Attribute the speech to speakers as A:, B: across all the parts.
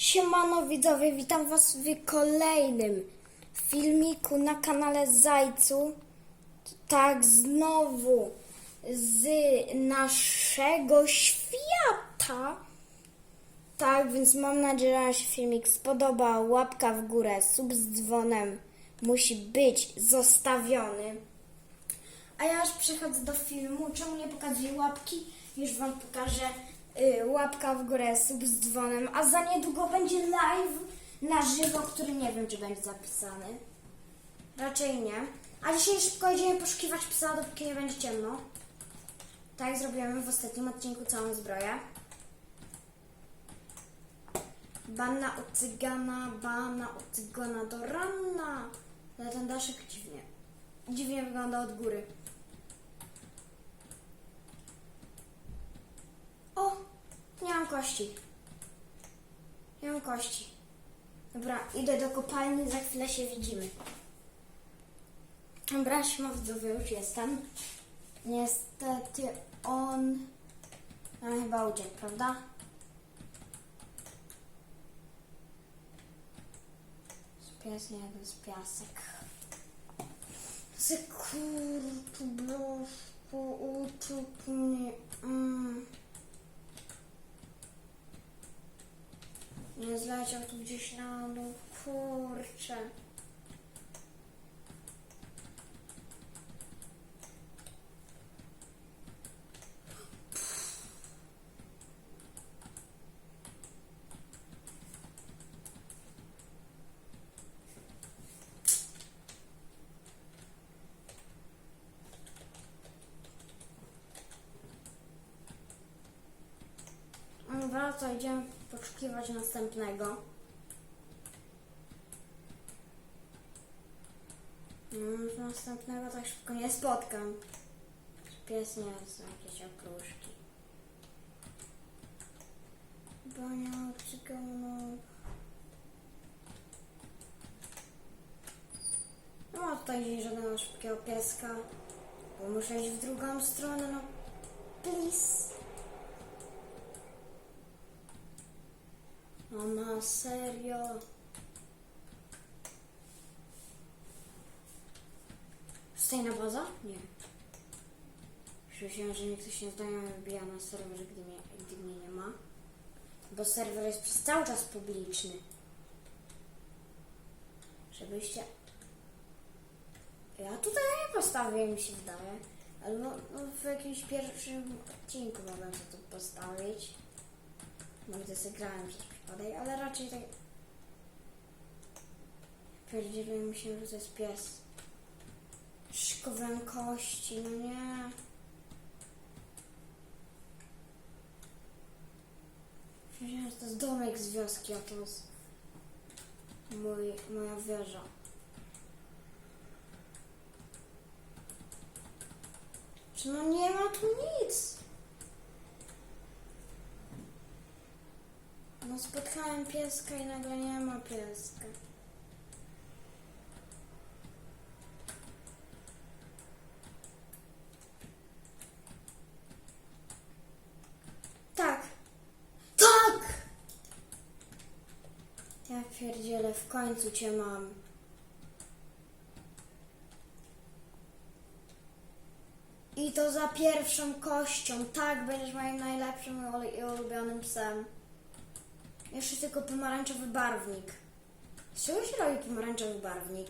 A: Siemano widzowie, witam was w kolejnym filmiku na kanale Zajcu. Tak, znowu z naszego świata. Tak, więc mam nadzieję, że się filmik spodoba. Łapka w górę, sub z dzwonem musi być zostawiony. A ja już przechodzę do filmu. Czemu nie pokazuję łapki? Już Wam pokażę łapka w górę, sub z dzwonem. A za niedługo będzie live na żywo, który nie wiem, czy będzie zapisany. Raczej nie. A dzisiaj szybko idziemy poszukiwać psa, dopóki nie będzie ciemno. Tak zrobiłem w ostatnim odcinku całą zbroję. Banna od cygana, banna od cygana do rana. Ale ten daszek dziwnie. Dziwnie wygląda od góry. O! Nie mam kości. Nie mam kości. Dobra, idę do kopalni, za chwilę się widzimy. Dobra, widzowie, już jestem. Niestety on nam chyba uciekł, prawda? Pies, nie, to jest piasek. Sekurtu, blufku, uczuk mnie. Mm. Nie zleciał tu gdzieś na dół, kurczę. Dobra, to idziemy poszukiwać następnego. Mm, następnego tak szybko nie spotkam. Pies nie jest jakieś okruszki. Bania cyganów. Nie ma tutaj gdzieś żadnego szybkiego pieska. Bo muszę iść w drugą stronę, no please. No na serio. Stajna baza? Nie. Myślałem, że nikt się znajomy wybija na serwerze, gdy mnie, gdy mnie nie ma. Bo serwer jest przez cały czas publiczny. Żebyście... Ja tutaj nie postawię, mi się wydaje. Albo no, w jakimś pierwszym odcinku mogę to postawić. No gdy zagrałem przez ale raczej tak... Pierdzielę mi się, że to jest pies. Szykowałem kości, no nie. Myślałem, że to jest domek z wioski, a to jest mój, moja wieża. Czy no nie ma tu nic? No spotkałem pieska i nagle nie ma pieska. Tak. Tak! Ja pierdzielę, w końcu cię mam. I to za pierwszą kością. Tak, będziesz moim najlepszym i ulubionym psem. Jeszcze tylko pomarańczowy barwnik. Z czego się robi pomarańczowy barwnik?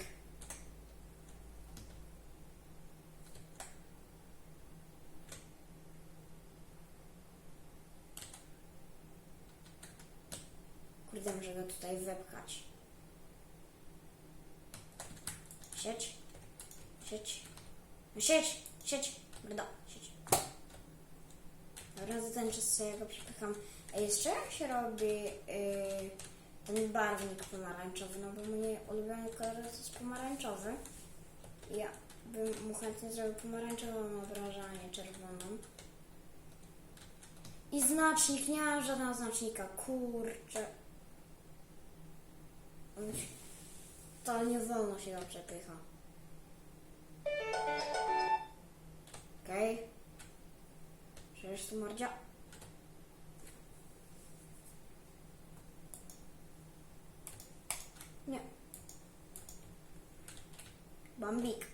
A: Kurde, muszę go tutaj wepchać. Sieć. Sieć. No sieć. Sieć. Brdo. Sieć. Dobra, za ten czas sobie go przepycham. A jeszcze jak się robi yy, ten barwnik pomarańczowy? No bo mnie ulubiony kolor jest pomarańczowy. Ja bym mu chętnie zrobił pomarańczową obrażę, a nie czerwoną. I znacznik, nie mam żadnego znacznika, kurczę. To nie wolno się go przepycha. Okej. Okay. Przecież tu mordzia. Bambik.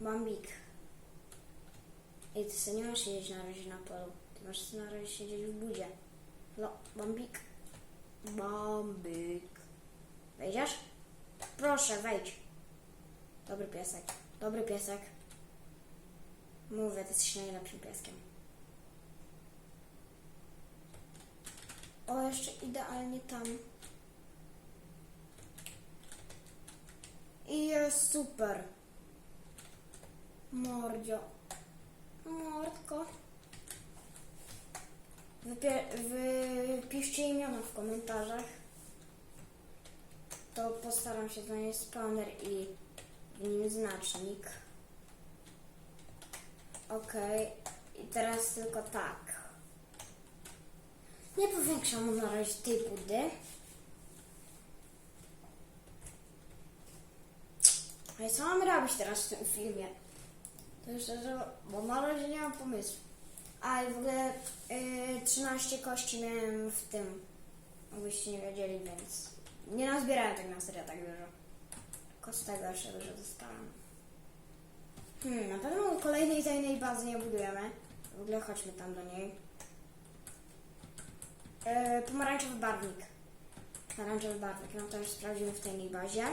A: Bambik. Ej, ty sobie nie masz siedzieć na razie na polu. Ty masz na razie siedzieć w budzie. No, Bambik. Bambik. Wejdziesz? Proszę, wejdź. Dobry piesek. Dobry piesek. Mówię, ty jesteś najlepszym pieskiem. O, jeszcze idealnie tam. I jest super. Mordzio. Mordko. Wypie- wypiszcie imiona w komentarzach. To postaram się znaleźć spawner i w nim znacznik. Okej. I teraz tylko tak. Nie powiększam na razie tej budy. A i co mamy robić teraz w tym filmie? To już bo na razie nie mam pomysłu. A i w ogóle yy, 13 kości miałem w tym, abyście nie wiedzieli, więc nie nazbierałem tak na serio tak dużo. Tylko z tego jeszcze dużo dostałem. Hmm, na pewno kolejnej tajnej bazy nie budujemy. W ogóle chodźmy tam do niej. Yy, pomarańczowy barwnik. Pomarańczowy barwnik, no to już sprawdzimy w tajnej bazie.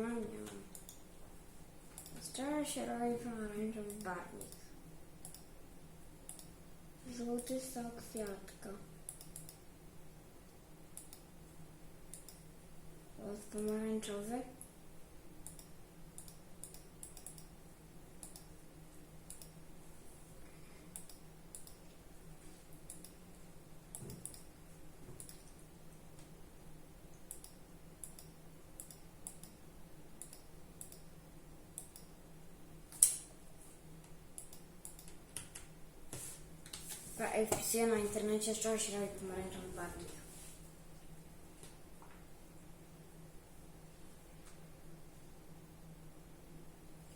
A: Mam. Z czego się robi pomarańczowy barwnik? Żółty sok kwiatka. Pomarańczowy. Wpisuję na internecie, z czego się robi pomarańczowy barwnik.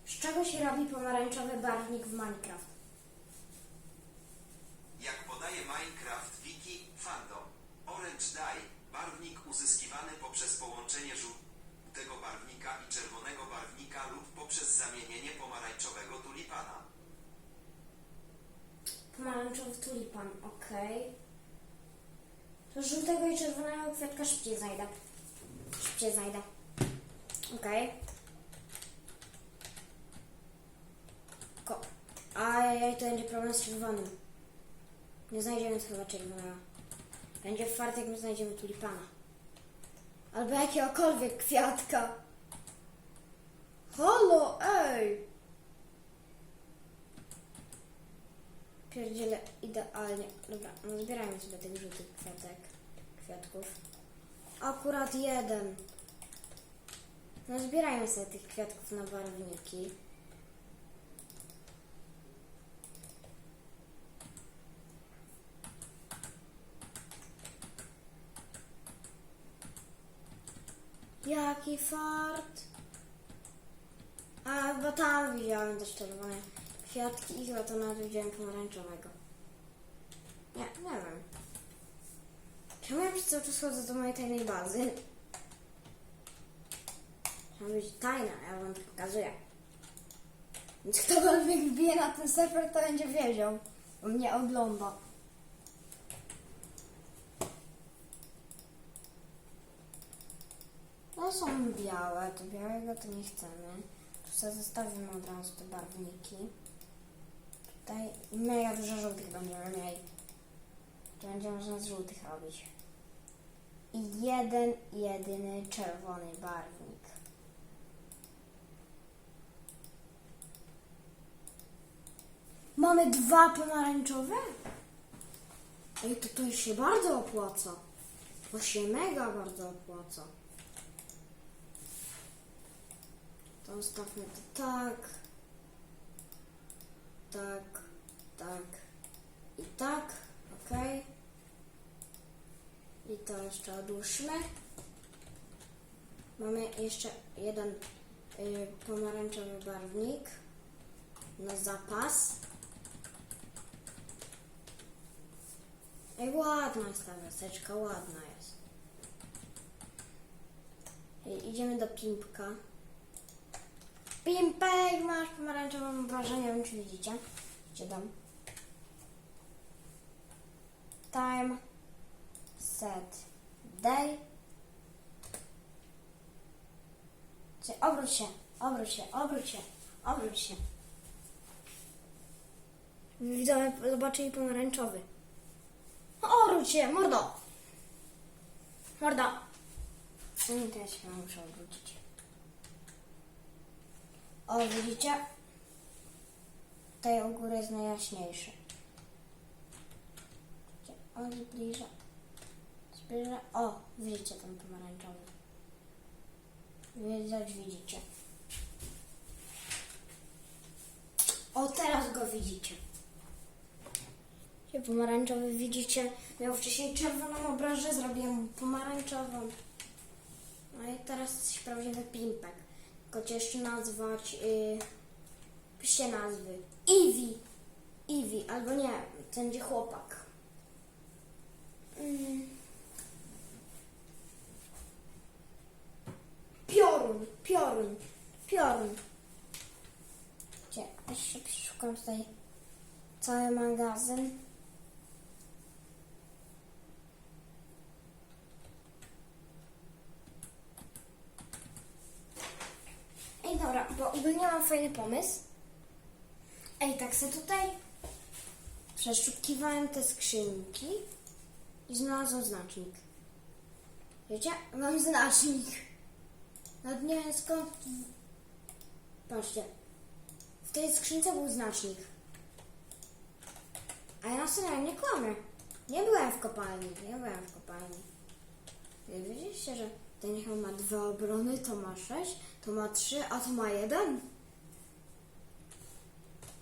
A: Z czego się robi pomarańczowy barwnik w Minecraft?
B: Jak podaje Minecraft Wiki Fandom, Orange Dye, barwnik uzyskiwany poprzez połączenie żółtego barwnika i czerwonego barwnika lub poprzez zamienienie pomarańczowego tulipana.
A: Pomarańczowy tulipan, okej. To żółtego i czerwonego kwiatka szybciej znajdę. Szybciej znajdę. Okej. Ko- Ajajaj, to będzie problem z czerwonym. Nie znajdziemy chyba czerwonego. Będzie fart, jak my znajdziemy tulipana. Albo jakiegokolwiek kwiatka. Halo, ej! Pierdziele idealnie. Dobra, no zbierajmy sobie tych żółtych kwiatek, kwiatków. Akurat jeden. No zbierajmy sobie tych kwiatków na barwniki. Jaki fart. A, bo tam widziałem też czerwone kwiatki i chyba to nawet widziałem pomarańczowego. Nie, nie wiem. Czemu ja cały czas chodzę do mojej tajnej bazy? Ma być tajna, ja wam to pokazuję. Więc ktokolwiek wbije na ten serwer, to będzie wiedział. Bo mnie ogląda. No są białe, to białego to nie chcemy. Tu sobie zostawimy od razu te barwniki. Tutaj mega dużo żółtych będziemy mieli. To będzie można z żółtych robić. I jeden, jedyny czerwony barwnik. Mamy dwa pomarańczowe? Ej, to to się bardzo opłaca. To się mega bardzo opłaca. To ustawmy to tak. Tak, tak i tak. Ok. I to jeszcze odłóżmy. Mamy jeszcze jeden y, pomarańczowy barwnik na zapas. Ej, ładna jest ta wioseczka, ładna jest. I- Idziemy do Pimpka. Pimpek, masz pomarańczową obrażę, nie wiem czy widzicie. Gdzie dam? Time, set, day. Czy- Obróć się, obróć się, obróć się, obróć się. Widzowie zobaczyli pomarańczowy. No, Obróć się, mordo! Mordo! Nie, ja się muszę obrócić. O, widzicie? Tutaj u góry jest najjaśniejszy. Widzicie? O, zbliża. Zbliża. O, widzicie ten pomarańczowy. Widać, widzicie. O, teraz go widzicie. Pomarańczowy widzicie, miał wcześniej czerwoną obrażę, zrobiłem pomarańczową. No i teraz jesteś prawdziwy pimpek. Jeszcze nazwać, yy, piszcie nazwy. Iwi, Iwi, albo nie, to będzie chłopak. Mm. Piorun, piorun, piorun. Gdzie? Jeszcze szukam tutaj cały magazyn. Ej, dobra, bo ogólnie mam fajny pomysł. Ej, tak se tutaj przeszukiwałem te skrzynki i znalazłem znacznik. Wiecie? Mam znacznik. Nawet nie wiem skąd... Patrzcie. W tej skrzynce był znacznik. A ja na serio nie kłamię. Nie byłem w kopalni, nie byłem w kopalni. Wy Wiedzieliście, że ten chyba ma dwa obrony, to ma sześć, to ma trzy, a to ma jeden?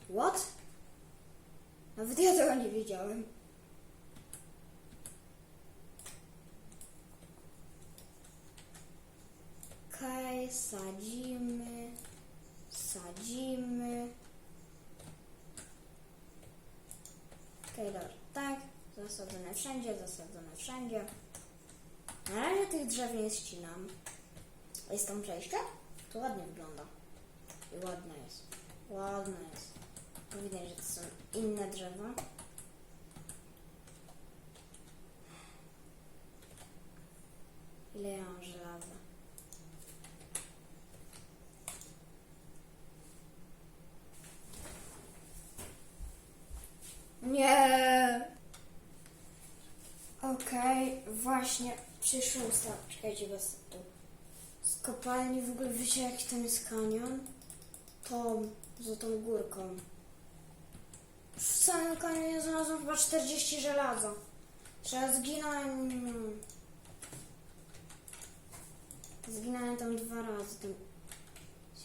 A: What? Nawet ja tego nie wiedziałem. Okej, sadzimy, sadzimy. Okej, dobra, tak, zasadzone wszędzie, zasadzone wszędzie. Na razie tych drzew nie ścinam. Jest tam przejście? To ładnie wygląda. I ładne jest. Ładne jest. Widać, że to są inne drzewa. Ile ja mam żelaza? Nie. Okej, właśnie przyszłam z czekajcie was tu. Z kopalni w ogóle wiecie jaki tam jest kanion? Tą, za tą górką. W samym kanionie znalazłam chyba 40 żelaza. Że ja zginąłem... Zginąłem tam dwa razy. Tam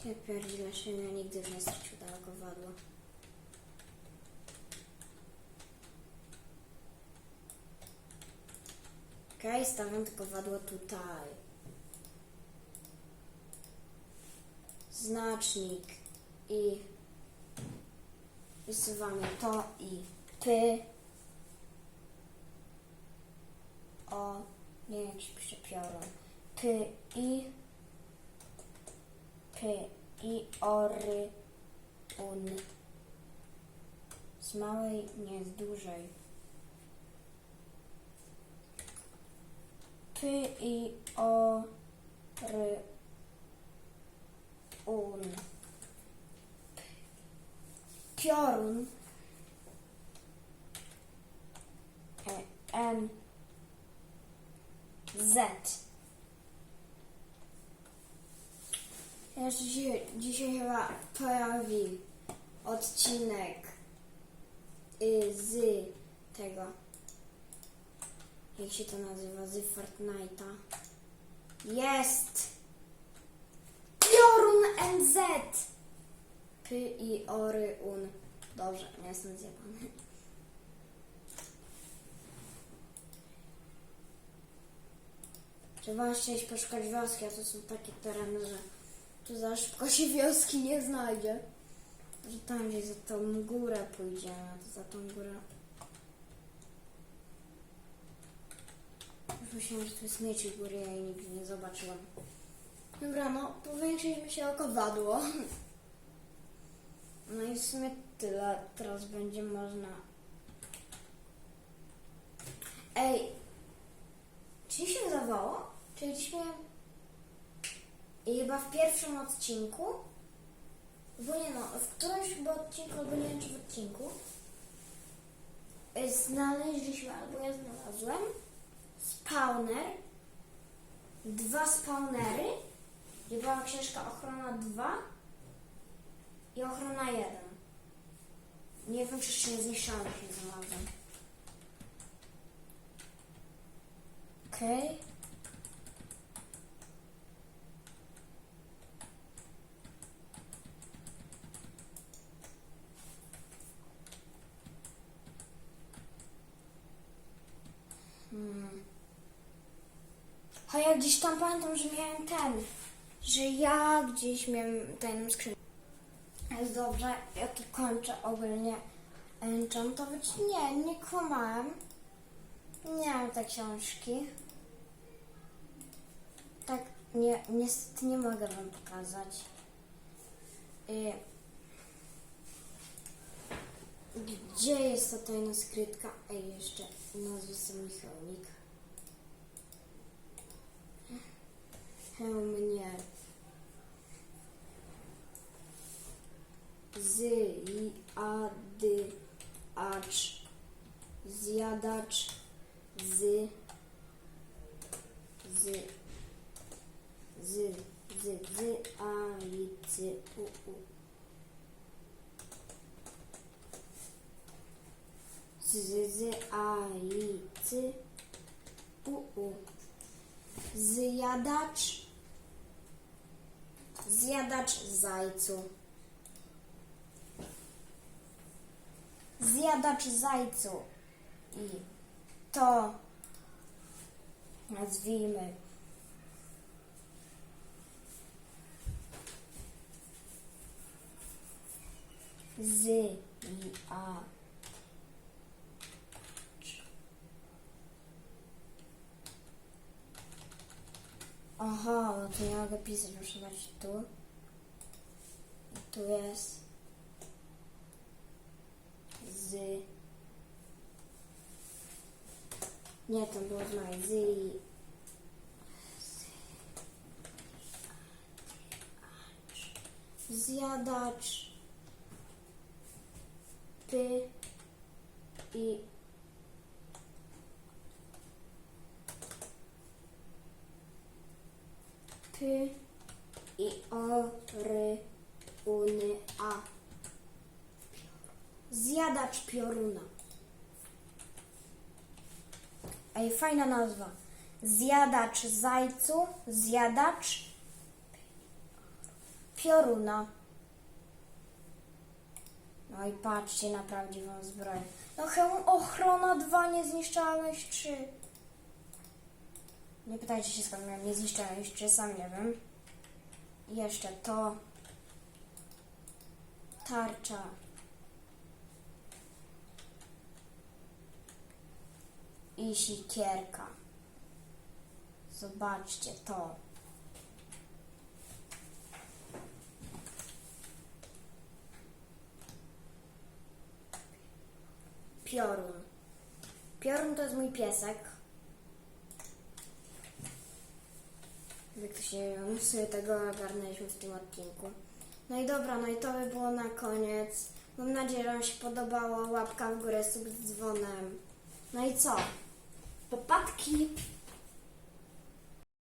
A: się pierdziele, się nigdy nie stracił tego wadła. Okej, stawiam tylko wadło tutaj. Znacznik i wysuwamy to i py. O, nie wiem, pisze piorun. Py i py i ory un. Z małej, nie, z dużej. P i o r un. Piorun. E, N Z. Się dzisiaj, dzisiaj chyba pojawi odcinek y, z tego jak się to nazywa, z Fortnite'a. Jest! Piorun NZ! P i ory un. Dobrze, nie jestem zjebany. Trzeba jeszcze iść poszukać wioski, a to są takie tereny, że tu za szybko się wioski nie znajdzie. Że tam gdzieś za tą górę pójdziemy, to za tą górę myślałam, że to jest miecz i góry, ja jej nigdy nie zobaczyłam. Dobra, no powiększyliśmy się o kowadło. No i w sumie tyle. Teraz będzie można. Ej, czy mi się wydawało? Czy gdzieś miałem. I chyba w pierwszym odcinku. Bo nie no, w którymś chyba odcinku, albo nie wiem czy w odcinku. Znaleźliśmy, albo ja znalazłem spawner, dwa spawnery, gdzie była książka Ochrona 2 i Ochrona 1. Nie wiem, czy jeszcze nie zniszczałem, jak nie znalazłem. Okej. Hmm. A ja gdzieś tam pamiętam, że miałem ten, że ja gdzieś miałem tajną skrzynkę. Jest dobrze, ja tu kończę ogólnie enchantować. Nie, nie kłamałem. Nie mam tej książki. Tak, nie, niestety nie mogę wam pokazać. Y, Gdzie jest ta tajna skrytka? Ej, jeszcze nazwę sobie Michałnik. Mnie. Z, i, a, dy, acz, zjadacz, z, z, z, z, z, a, i, c, u, u. Z, z, a, i, c, u, u. Zjadacz, zjadacz zajcu. Zjadacz zajcu. I to nazwijmy z i a. Aha, to nie mogę pisać, muszę dać tu. I tu jest z. Nie, to było z mojej z. Zjadacz. Ty. I. Py. I o. Ry. Uny. A. Zjadacz pioruna. Ej, fajna nazwa. Zjadacz zajcu, zjadacz pioruna. No i patrzcie na prawdziwą zbroję. No hełm ochrona 2, niezniszczalność 3. Nie pytajcie się skąd miałem niezniszczalność 3, sam nie wiem. Jeszcze to. Tarcza. i sikierka. Zobaczcie to. Piorun. Piorun to jest mój piesek. Jak to się sobie tego ogarnęliśmy w tym odcinku. No i dobra, no i to by było na koniec. Mam nadzieję, że Wam się podobało. Łapka w górę, z dzwonem. No i co? Popadki!